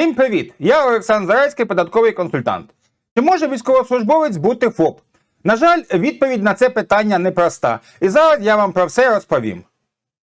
Всім привіт! Я Олександр Зарайський, податковий консультант. Чи може військовослужбовець бути ФОП? На жаль, відповідь на це питання непроста. І зараз я вам про все розповім.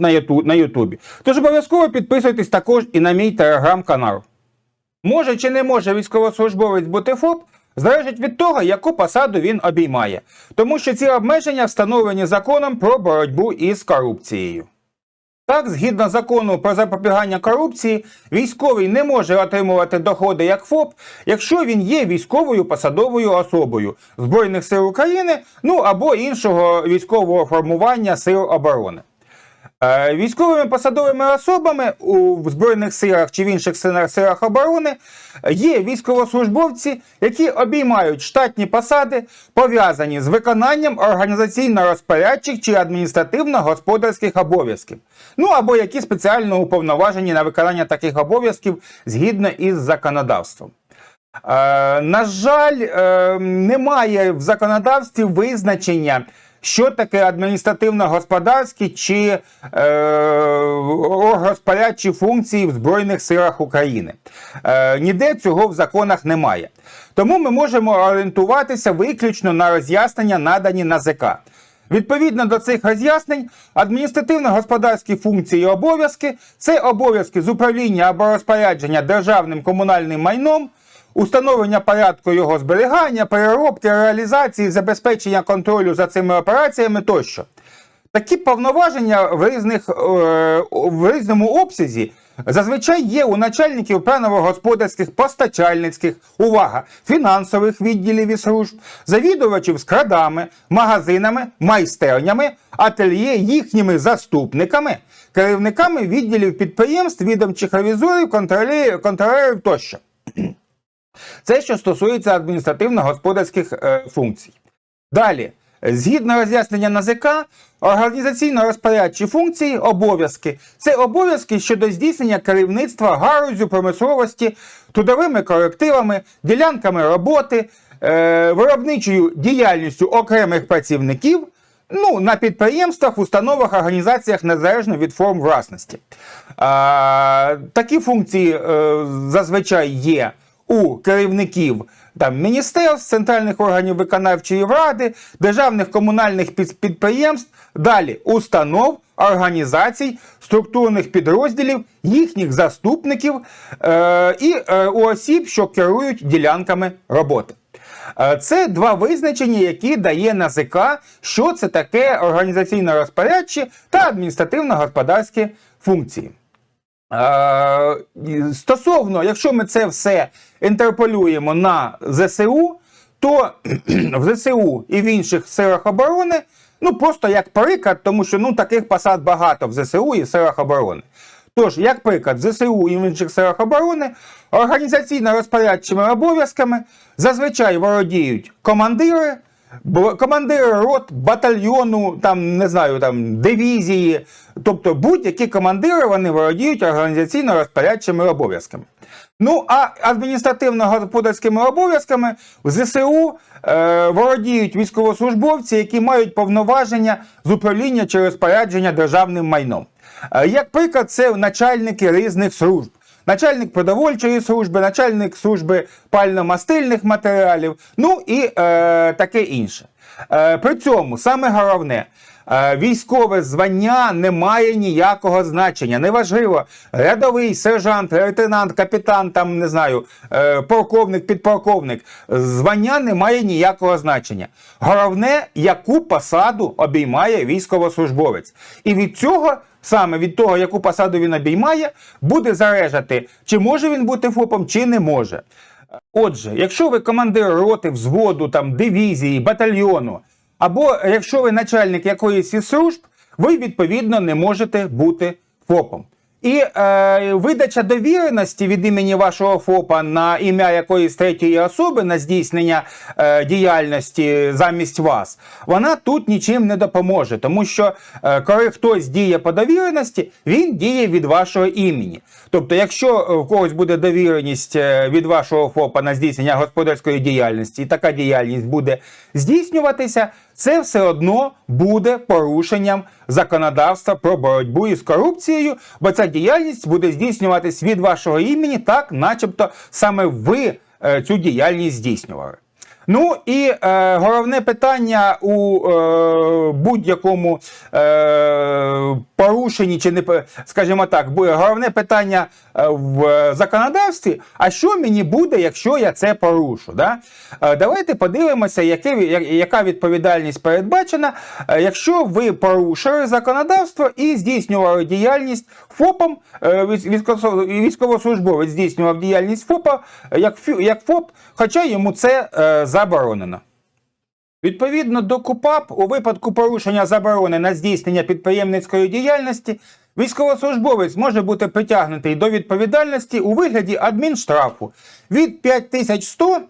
на Юту- на Ютубі. Тож обов'язково підписуйтесь також і на мій телеграм-канал. Може чи не може військовослужбовець бути ФОП, залежить від того, яку посаду він обіймає, тому що ці обмеження встановлені законом про боротьбу із корупцією. Так, згідно закону про запобігання корупції, військовий не може отримувати доходи як ФОП, якщо він є військовою посадовою особою Збройних сил України, ну або іншого військового формування сил оборони. Е, Військовими посадовими особами у Збройних силах чи в інших силах оборони є військовослужбовці, які обіймають штатні посади, пов'язані з виконанням організаційно-розпорядчих чи адміністративно-господарських обов'язків, ну або які спеціально уповноважені на виконання таких обов'язків згідно із законодавством. Е, на жаль, е, немає в законодавстві визначення, що таке адміністративно-господарські чи е, розпорядчі функції в Збройних силах України. Е, ніде цього в законах немає. Тому ми можемо орієнтуватися виключно на роз'яснення, надані НАЗК. Відповідно до цих роз'яснень, адміністративно-господарські функції і обов'язки це обов'язки з управління або розпорядження державним комунальним майном, установлення порядку його зберігання, переробки, реалізації, забезпечення контролю за цими операціями тощо. Такі повноваження в, різних, е, в різному обсязі зазвичай є у начальників планово-господарських, постачальницьких, увага, фінансових відділів і служб, завідувачів складами, магазинами, майстернями, ательє їхніми заступниками, керівниками відділів підприємств, відомчих ревізорів, контролерів тощо. Це що стосується адміністративно-господарських е, функцій. Далі, згідно роз'яснення НАЗК, організаційно-розпорядчі функції, обов'язки це обов'язки щодо здійснення керівництва галузю промисловості, трудовими колективами, ділянками роботи, е, виробничою діяльністю окремих працівників. Ну, на підприємствах, установах, організаціях незалежно від форм власності. А, такі функції е, зазвичай є у керівників там, міністерств, центральних органів виконавчої влади, державних комунальних підприємств, далі установ, організацій, структурних підрозділів, їхніх заступників е, і е, у осіб, що керують ділянками роботи. Е, Це два визначення, які дає НАЗК, що це таке організаційно-розпорядчі та адміністративно-господарські функції. Е, Стосовно, якщо ми це все інтерполюємо на ЗСУ, то в ЗСУ і в інших силах оборони, ну просто як приклад, тому що ну таких посад багато в ЗСУ і в силах оборони. Тож, як приклад, в ЗСУ і в інших силах оборони організаційно-розпорядчими обов'язками зазвичай володіють командири, командири рот, батальйону, там не знаю, там дивізії, тобто будь-які командири вони володіють організаційно-розпорядчими обов'язками. Ну а адміністративно-господарськими обов'язками в ЗСУ е, володіють військовослужбовці, які мають повноваження з управління чи розпорядження державним майном. Е, Як приклад, це начальники різних служб. Начальник продовольчої служби, начальник служби пально-мастильних матеріалів, ну і е, таке інше. Е, при цьому саме головне, е, військове звання не має ніякого значення. Неважливо, рядовий, сержант, лейтенант, капітан, там не знаю, е, полковник, підполковник. Звання не має ніякого значення. Головне, яку посаду обіймає військовослужбовець. І від цього. Саме від того, яку посаду він обіймає, буде залежати, чи може він бути ФОПом, чи не може. Отже, якщо ви командир роти, взводу, там, дивізії, батальйону, або якщо ви начальник якоїсь із служб, ви відповідно не можете бути ФОПом. І е, видача довіреності від імені вашого ФОПа на ім'я якоїсь третьої особи на здійснення е, діяльності замість вас, вона тут нічим не допоможе, тому що е, коли хтось діє по довіреності, він діє від вашого імені. Тобто, якщо е, в когось буде довіреність е, від вашого ФОПа на здійснення господарської діяльності, і така діяльність буде здійснюватися, це все одно буде порушенням законодавства про боротьбу із корупцією, бо ця діяльність буде здійснюватись від вашого імені, так, начебто саме ви е, цю діяльність здійснювали. Ну і е, головне питання у е, будь-якому е, порушенні, чи не скажімо так, головне питання е, в законодавстві. А що мені буде, якщо я це порушу? Да? Е, давайте подивимося, яке, яка відповідальність передбачена, е, якщо ви порушили законодавство і здійснювали діяльність ФОПом, е, військовослужбовець здійснював діяльність ФОПа е, як, ФОП, хоча йому це е, заборонено. Відповідно до КУПАП, у випадку порушення заборони на здійснення підприємницької діяльності, військовослужбовець може бути притягнутий до відповідальності у вигляді адмінштрафу від 5100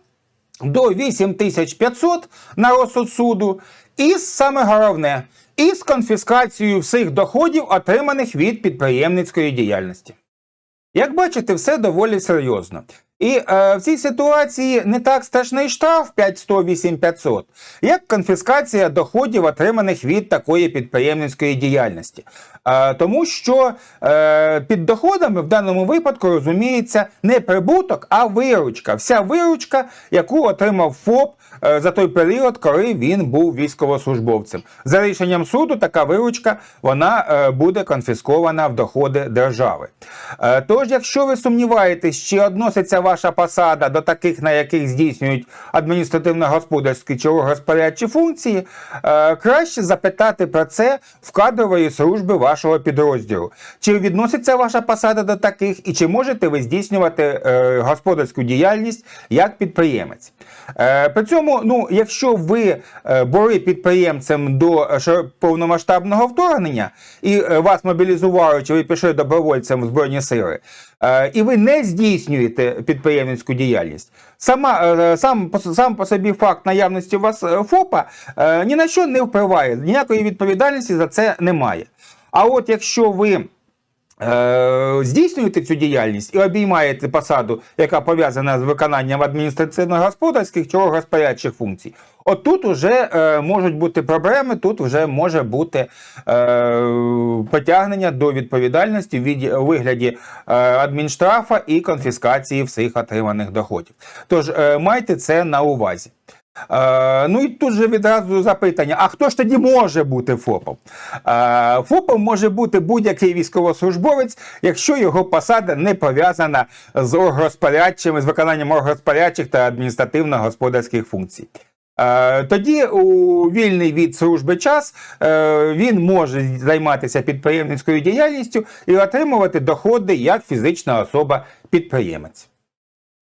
до 8500 на розсуд суду, і саме головне, із конфіскацією всіх доходів, отриманих від підприємницької діяльності. Як бачите, все доволі серйозно. І е, в цій ситуації не так страшний штраф 500-8500, як конфіскація доходів, отриманих від такої підприємницької діяльності. Е, тому що е, під доходами в даному випадку розуміється не прибуток, а виручка. Вся виручка, яку отримав ФОП е, за той період, коли він був військовослужбовцем. За рішенням суду така виручка вона е, буде конфіскована в доходи держави. Е, Тож, якщо ви сумніваєтесь, чи відноситься ваша посада до таких, на яких здійснюють адміністративно-господарські чи розпорядчі функції, е, краще запитати про це в кадрової служби вашого підрозділу. Чи відноситься ваша посада до таких, і чи можете ви здійснювати е, господарську діяльність як підприємець? Е, При цьому, ну, якщо ви були підприємцем до повномасштабного вторгнення і вас мобілізували, чи ви пішли добровольцем в Збройні Сили, і ви не здійснюєте підприємницьку діяльність, сама, е, сам, сам по собі факт наявності у вас е, ФОПа е, ні на що не впливає, ніякої відповідальності за це немає. А от якщо ви е, здійснюєте цю діяльність і обіймаєте посаду, яка пов'язана з виконанням адміністративно-господарських чи розпорядчих функцій, от тут вже е, можуть бути проблеми, тут вже може бути е, притягнення до відповідальності в віді- у вигляді е, адмінштрафа і конфіскації всіх отриманих доходів. Тож е, майте це на увазі. Е, ну і тут же відразу запитання: а хто ж тоді може бути ФОПом? Е, ФОПом може бути будь-який військовослужбовець, якщо його посада не пов'язана з оргрозпорядчими, з виконанням оргрозпорядчих та адміністративно-господарських функцій. Е, Тоді у вільний від служби час він може займатися підприємницькою діяльністю і отримувати доходи як фізична особа-підприємець.